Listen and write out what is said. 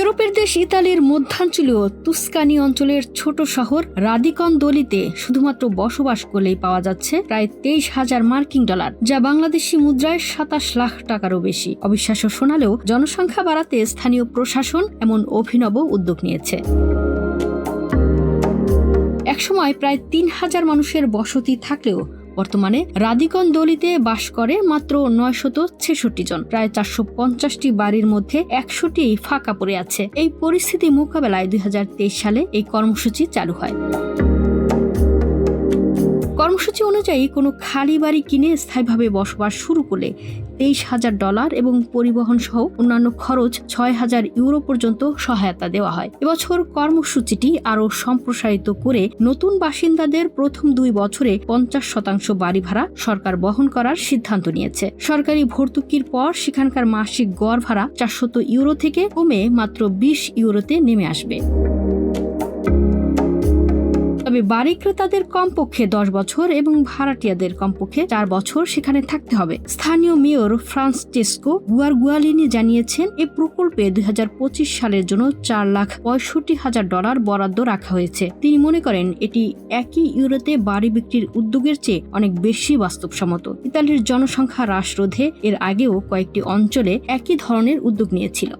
ইউরোপের দেশ ইতালির মধ্যাঞ্চলীয় তুস্কানি অঞ্চলের ছোট শহর রাদিকন দলিতে শুধুমাত্র বসবাস করলেই পাওয়া যাচ্ছে প্রায় তেইশ হাজার মার্কিন ডলার, যা বাংলাদেশি মুদ্রায় সাতাশ লাখ টাকারও বেশি। অবিশ্বাস্য শোনালেও জনসংখ্যা বাড়াতে স্থানীয় প্রশাসন এমন অভিনব উদ্যোগ নিয়েছে। একসময় প্রায় তিন হাজার মানুষের বসতি থাকলেও বর্তমানে রাধিকন দলিতে বাস করে মাত্র নয়শত ছেষট্টি জন। প্রায় চারশো পঞ্চাশটি বাড়ির মধ্যে একশোটি ফাঁকা পড়ে আছে। এই পরিস্থিতি মোকাবেলায় দুই হাজার তেইশ সালে এই কর্মসূচি চালু হয়। কর্মসূচি অনুযায়ী কোনো খালি বাড়ি কিনে স্থায়ীভাবে বসবাস শুরু করলে তেইশ হাজার ডলার এবং পরিবহন সহ অন্যান্য খরচ ছয় হাজার ইউরো পর্যন্ত সহায়তা দেওয়া হয়। এবছর কর্মসূচিটি আরও সম্প্রসারিত করে নতুন বাসিন্দাদের প্রথম দুই বছরে পঞ্চাশ শতাংশ বাড়ি ভাড়া সরকার বহন করার সিদ্ধান্ত নিয়েছে। সরকারি ভর্তুকির পর সেখানকার মাসিক গড় ভাড়া চারশত ইউরো থেকে কমে মাত্র বিশ ইউরোতে নেমে আসবে। তবে বাড়ি ক্রেতাদের কমপক্ষে দশ বছর এবং ভাড়াটিয়াদের কমপক্ষে চার বছর সেখানে থাকতে হবে। স্থানীয় মেয়র ফ্রান্সচেস্কো গুয়ারগুয়ালিনি জানিয়েছেন এই প্রকল্পে দুই হাজার পঁচিশ সালের জন্য চার লাখ পঁয়ষট্টি হাজার ডলার বরাদ্দ রাখা হয়েছে। তিনি মনে করেন, এটি একই ইউরোতে বাড়ি বিক্রির উদ্যোগের চেয়ে অনেক বেশি বাস্তবসম্মত। ইতালির জনসংখ্যা হ্রাস রোধে এর আগেও কয়েকটি অঞ্চলে একই ধরনের উদ্যোগ নিয়েছিল।